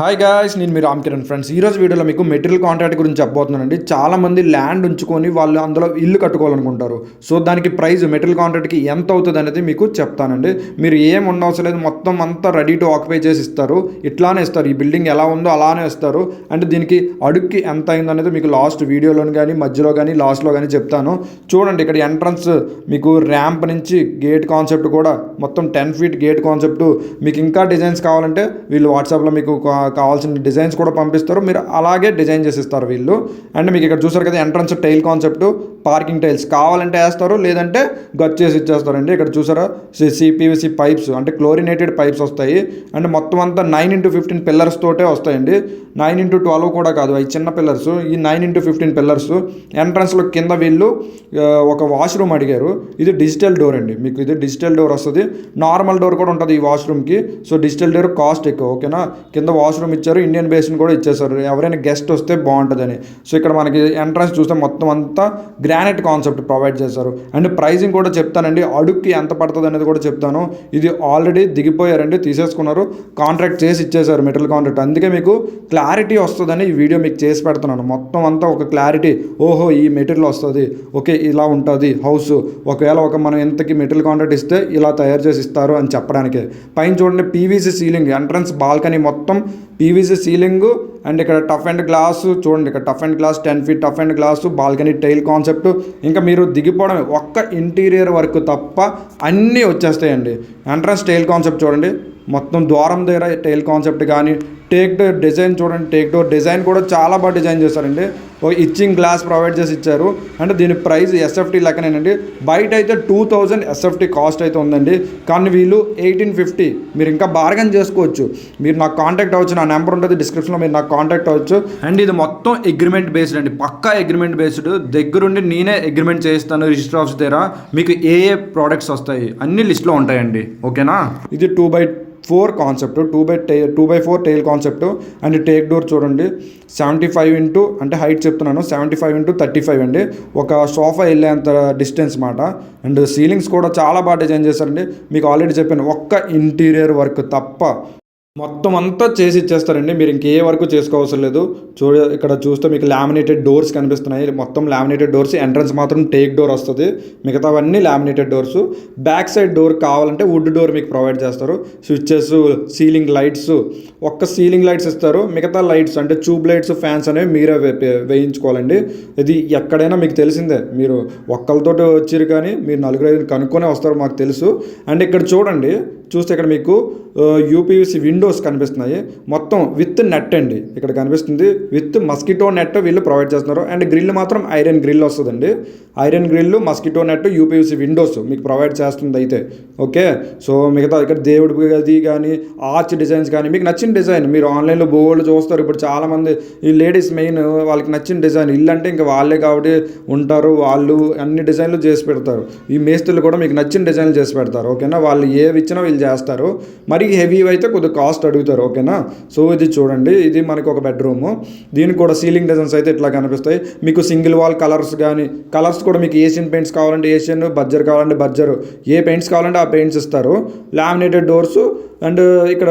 Hi guys నేను మీ Ram Kiran friends ఈ రోజు వీడియోలో మీకు మెటీరియల్ కాంట్రాక్ట్ గురించి చెప్పబోతున్నానండి. చాలా మంది ల్యాండ్ ఉంచుకొని వాళ్ళు అందులో ఇల్లు కట్టుకోవాలనుకుంటారు. సో దానికి ప్రైస్ మెటీరియల్ కాంట్రాక్ట్కి ఎంత అవుతుంది అనేది మీకు చెప్తానండి. మీరు ఏం ఉండవసరం లేదు మొత్తం అంతా రెడీ టు ఆక్యుపై చేసి ఇస్తారు. ఇట్లానే ఇస్తారు. ఈ బిల్డింగ్ ఎలా ఉందో అలానే ఇస్తారు. అంటే దీనికి అడుక్కి ఎంత అయిందో అనేది మీకు లాస్ట్ వీడియోలోని కానీ మధ్యలో కానీ లాస్ట్లో కానీ చెప్తాను. చూడండి ఇక్కడ ఎంట్రన్స్ మీకు ర్యాంప్ నుంచి గేట్ కాన్సెప్ట్ కూడా మొత్తం టెన్ ఫీట్ గేట్ కాన్సెప్ట్ మీకు ఇంకా డిజైన్స్ కావాలంటే వీళ్ళు వాట్సాప్లో మీకు కావాల్సిన డిజైన్స్ కూడా పంపిస్తారు. మీరు అలాగే డిజైన్ చేసి ఇస్తారు వీళ్ళు. అండ్ మీకు ఇక్కడ చూసారు కదా entrance tile concept parking tiles కావాలంటే వేస్తారు లేదంటే గచ్చు చేసి ఇచ్చేస్తారండి. ఇక్కడ చూసారా? సిపివిసి పైప్స్ అంటే క్లోరినేటెడ్ పైప్స్ వస్తాయి. అండ్ మొత్తం అంతా నైన్ ఇంటూ ఫిఫ్టీన్ పిల్లర్స్ తోటే వస్తాయండి. నైన్ ఇంటూ ట్వెల్వ్ కూడా కాదు. అవి చిన్న పిల్లర్స్. ఈ నైన్ ఇంటూ ఫిఫ్టీన్ పిల్లర్స్. ఎంట్రన్స్లో కింద వీళ్ళు ఒక వాష్రూమ్ అడిగారు. ఇది డిజిటల్ డోర్ అండి. మీకు ఇది డిజిటల్ డోర్ వస్తుంది. నార్మల్ డోర్ కూడా ఉంటుంది ఈ వాష్రూమ్కి. సో డిజిటల్ డోర్ కాస్ట్ ఎక్కువ ఓకేనా? కింద వాష్రూమ్ ఇచ్చారు ఇండియన్ బేసిన్ కూడా ఇచ్చేసారు ఎవరైనా గెస్ట్ వస్తే బాగుంటుందని. సో ఇక్కడ మనకి ఎంట్రన్స్ చూస్తే మొత్తం అంతా ప్లానెట్ కాన్సెప్ట్ ప్రొవైడ్ చేశారు. అండ్ ప్రైజింగ్ కూడా చెప్తానండి. అడుక్కి ఎంత పడుతుంది అనేది కూడా చెప్తాను. ఇది ఆల్రెడీ దిగిపోయారండి తీసేసుకున్నారు. కాంట్రాక్ట్ చేసి ఇచ్చేశారు మెటల్ కాంట్రాక్ట్. అందుకే మీకు క్లారిటీ వస్తుందని ఈ వీడియో మీకు చేసి పెడుతున్నాను. మొత్తం అంతా ఒక క్లారిటీ. ఓహో ఈ మెటీరియల్ వస్తుంది. ఓకే ఇలా ఉంటుంది. హౌస్. ఒకవేళ ఒక మనం ఎంతకి మెటీరియల్ కాంట్రాక్ట్ ఇస్తే ఇలా తయారు చేసి ఇస్తారు అని చెప్పడానికి. పైన చూడండి పీవీసీ సీలింగ్ ఎంట్రన్స్ బాల్కనీ మొత్తం పీవీసీ సీలింగ్ అండ్ ఇక్కడ టఫ్ అండ్ గ్లాస్ చూడండి ఇక్కడ tough and glass ten feet tough and glass balcony tile concept. ఇంకా మీరు దిగిపోవడం ఒక్క ఇంటీరియర్ వర్క్ తప్ప అన్నీ వచ్చేస్తాయండి. ఎంట్రన్స్ టైల్ కాన్సెప్ట్ చూడండి. మొత్తం ద్వారం దగ్గర టైల్ కాన్సెప్ట్ కానీ టేక్ డోర్ డిజైన్ చూడండి టేక్ డోర్ డిజైన్ కూడా చాలా బాగా డిజైన్ చేశారండి. ఇచ్చింగ్ గ్లాస్ ప్రొవైడ్ చేసి ఇచ్చారు. అంటే దీని ప్రైస్ ఎస్ఎఫ్టీ లెక్కనేనండి. బయట అయితే టూ థౌజండ్ ఎస్ఎఫ్టీ కాస్ట్ అయితే ఉందండి. కానీ వీళ్ళు ఎయిటీన్ ఫిఫ్టీ మీరు ఇంకా బార్గెన్ చేసుకోవచ్చు. మీరు నాకు కాంటాక్ట్ అవ్వచ్చు. నా నెంబర్ ఉంటుంది డిస్క్రిప్షన్లో మీరు నాకు కాంటాక్ట్ అవ్వచ్చు. అండ్ ఇది మొత్తం అగ్రిమెంట్ బేస్డ్ అండి. పక్కా అగ్రిమెంట్ బేస్డ్ దగ్గరుండి నేనే అగ్రిమెంట్ చేస్తాను రిజిస్టర్ ఆఫీస్ దగ్గర మీకు ఏ ఏ ప్రోడక్ట్స్ వస్తాయి అన్ని లిస్ట్లో ఉంటాయండి. ఓకేనా? ఇది two by four concept two by టే two by four tile concept and teak door చూడండి. సెవెంటీ ఫైవ్ ఇంటూ అంటే హైట్ చెప్తున్నాను seventy five into thirty five అండి. ఒక సోఫా వెళ్ళేంత డిస్టెన్స్ మాట. అండ్ సీలింగ్స్ కూడా చాలా బాగా డిజైన్ చేశారండి. మీకు ఆల్రెడీ చెప్పాను ఒక్క ఇంటీరియర్ వర్క్ తప్ప మొత్తం అంతా చేసి ఇచ్చేస్తారండి. మీరు ఇంకే వరకు చేసుకోవసరం లేదు. చూడ ఇక్కడ చూస్తే మీకు లామినేటెడ్ డోర్స్ కనిపిస్తున్నాయి. మొత్తం లామినేటెడ్ డోర్స్ ఎంట్రన్స్ మాత్రం టేక్ డోర్ వస్తుంది. మిగతావన్నీ laminated doors back side door కావాలంటే వుడ్ డోర్ మీకు ప్రొవైడ్ చేస్తారు. స్విచ్చెస్ సీలింగ్ లైట్స్ ఒక్క సీలింగ్ లైట్స్ ఇస్తారు. మిగతా లైట్స్ అంటే ట్యూబ్ లైట్స్ ఫ్యాన్స్ అనేవి మీరే వేయించుకోవాలండి. ఇది ఎక్కడైనా మీకు తెలిసిందే. మీరు ఒక్కరితోటి వచ్చారు కానీ మీరు నలుగురు ఐదు కనుక్కొనే వస్తారు మాకు తెలుసు. అండ్ ఇక్కడ చూడండి. చూస్తే ఇక్కడ మీకు యూపీవీసీ విండోస్ కనిపిస్తున్నాయి. మొత్తం విత్ నెట్ అండి. ఇక్కడ కనిపిస్తుంది విత్ మస్కిటో నెట్ వీళ్ళు ప్రొవైడ్ చేస్తున్నారు. అండ్ గ్రిల్ మాత్రం ఐరన్ గ్రిల్ వస్తుందండి. Iron grill mosquito net UPVC windows మీకు ప్రొవైడ్ చేస్తుంది అయితే. ఓకే? సో మిగతా ఇక్కడ దేవుడి గది కానీ ఆర్చ్ డిజైన్స్ కానీ మీకు నచ్చిన డిజైన్. మీరు ఆన్లైన్లో బోర్డు చూస్తారు. ఇప్పుడు చాలామంది ఈ లేడీస్ మెయిన్ వాళ్ళకి నచ్చిన డిజైన్. ఇల్లు అంటే ఇంకా వాళ్ళే కాబట్టి ఉంటారు. వాళ్ళు అన్ని డిజైన్లు చేసి పెడతారు. ఈ మేస్తులు కూడా మీకు నచ్చిన డిజైన్లు చేసి పెడతారు. ఓకేనా? వాళ్ళు ఏవి ఇచ్చినా వీళ్ళు చేస్తారు. మరి హెవీ అయితే కొద్దిగా కాస్ట్ అడుగుతారు ఓకేనా? సో ఇది చూడండి ఇది మనకు ఒక బెడ్రూమ్. దీనికి కూడా సీలింగ్ డిజైన్స్ అయితే ఇట్లా కనిపిస్తాయి. మీకు సింగిల్ వాల్ కలర్స్ కానీ కలర్స్ కూడా మీకు ఏషియన్ పెయింట్స్ కావాలంటే ఏషియన్ బజ్జర్ కావాలంటే బజ్జరు. ఏ పెయింట్స్ కావాలంటే ఆ పెయింట్స్ ఇస్తారు. లామినేటెడ్ డోర్స్ అండ్ ఇక్కడ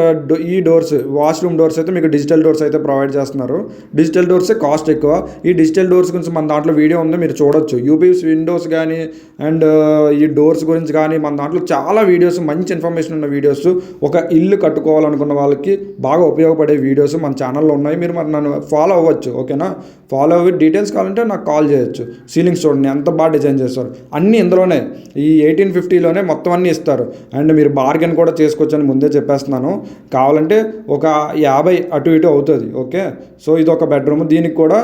ఈ డోర్స్ వాష్రూమ్ డోర్స్ అయితే మీకు డిజిటల్ డోర్స్ అయితే ప్రొవైడ్ చేస్తున్నారు. డిజిటల్ డోర్స్ కాస్ట్ ఎక్కువ. ఈ డిజిటల్ డోర్స్ గురించి మన దాంట్లో వీడియో ఉంది మీరు చూడొచ్చు. యూపీఎస్ విండోస్ కానీ అండ్ ఈ డోర్స్ గురించి కానీ మన దాంట్లో చాలా వీడియోస్ మంచి ఇన్ఫర్మేషన్ ఉన్న వీడియోస్ ఒక ఇల్లు కట్టుకోవాలనుకున్న వాళ్ళకి బాగా ఉపయోగపడే వీడియోస్ మన ఛానల్లో ఉన్నాయి. మీరు మరి నన్ను ఫాలో అవ్వచ్చు ఓకేనా ఫాలో అవ్వి డీటెయిల్స్ కావాలంటే నాకు కాల్ చేయొచ్చు. సీలింగ్స్ చూడండి ఎంత బాగా డిజైన్ చేస్తారు. అన్నీ ఇందులోనే ఈ ఎయిటీన్ ఫిఫ్టీలోనే మొత్తం అన్నీ ఇస్తారు. అండ్ మీరు బార్గెన్ కూడా చేసుకోవచ్చని ముందే చెప్పేస్తున్నాను. కావాలంటే ఒక యాభై అటు ఇటు అవుతుంది ఓకే సో ఇది ఒక బెడ్రూమ్ దీనికి కూడా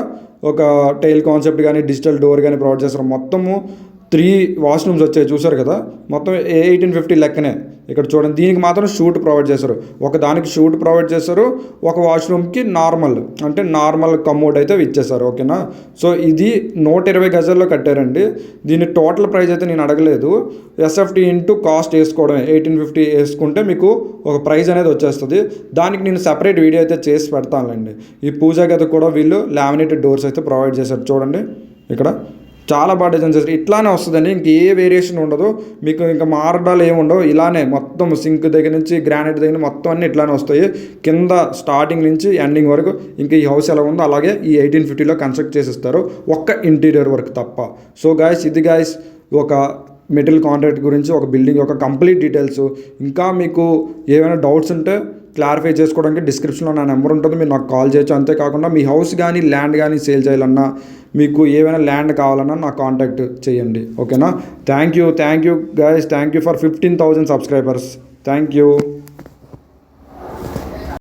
ఒక టైల్ కాన్సెప్ట్ కానీ డిజిటల్ డోర్ కానీ ప్రొవైడ్ చేస్తారు. మొత్తము త్రీ వాష్రూమ్స్ వచ్చాయి చూసారు కదా? మొత్తం ఎయిటీన్ ఫిఫ్టీ లెక్కనే. ఇక్కడ చూడండి దీనికి మాత్రం షూట్ ప్రొవైడ్ చేశారు. ఒక దానికి షూట్ ప్రొవైడ్ చేశారు ఒక వాష్రూమ్కి నార్మల్ అంటే నార్మల్ కమోడ్ అయితే ఇచ్చేసారు ఓకేనా? సో ఇది నూట ఇరవై గజాల్లో కట్టారండి. దీని టోటల్ ప్రైస్ అయితే నేను అడగలేదు. ఎస్ఎఫ్టీ ఇంటూ కాస్ట్ వేసుకోవడమే ఎయిటీన్ ఫిఫ్టీ వేసుకుంటే మీకు ఒక ప్రైజ్ అనేది వచ్చేస్తుంది. దానికి నేను సెపరేట్ వీడియో అయితే చేసి పెడతానులేండి. ఈ పూజా గది కూడా వీళ్ళు లామినేటెడ్ డోర్స్ అయితే ప్రొవైడ్ చేశారు చూడండి. ఇక్కడ చాలా బాగా డిజైన్ చేస్తారు ఇట్లానే వస్తుందండి. ఇంక ఏ వేరియేషన్ ఉండదు. మీకు ఇంకా మారడాలు ఏమి ఉండవు. ఇలానే మొత్తం సింక్ దగ్గర నుంచి గ్రానైట్ దగ్గర మొత్తం అన్నీ ఇట్లానే వస్తాయి. కింద స్టార్టింగ్ నుంచి ఎండింగ్ వరకు ఇంకా ఈ హౌస్ ఎలా ఉందో అలాగే ఈ ఎయిటీన్ ఫిఫ్టీలో కన్స్ట్రక్ట్ చేసిస్తారు. ఒక్క ఇంటీరియర్ వర్క్ తప్ప. సో గాయస్ ఇది గాయస్ ఒక మెటీరియల్ కాంట్రాక్ట్ గురించి ఒక బిల్డింగ్ యొక్క కంప్లీట్ డీటెయిల్స్ ఇంకా మీకు ఏమైనా డౌట్స్ ఉంటే క్లారిఫై చేసుకోవడానికి డిస్క్రిప్షన్లో నా నెంబర్ ఉంటుంది. మీరు నాకు కాల్ చేయొచ్చు. అంతేకాకుండా మీ హౌస్ కానీ ల్యాండ్ కానీ సేల్ చేయాలన్నా మీకు ఏమైనా ల్యాండ్ కావాలన్నా నాకు కాంటాక్ట్ చేయండి. ఓకేనా thank you thank you guys thank you for fifteen thousand subscribers thank you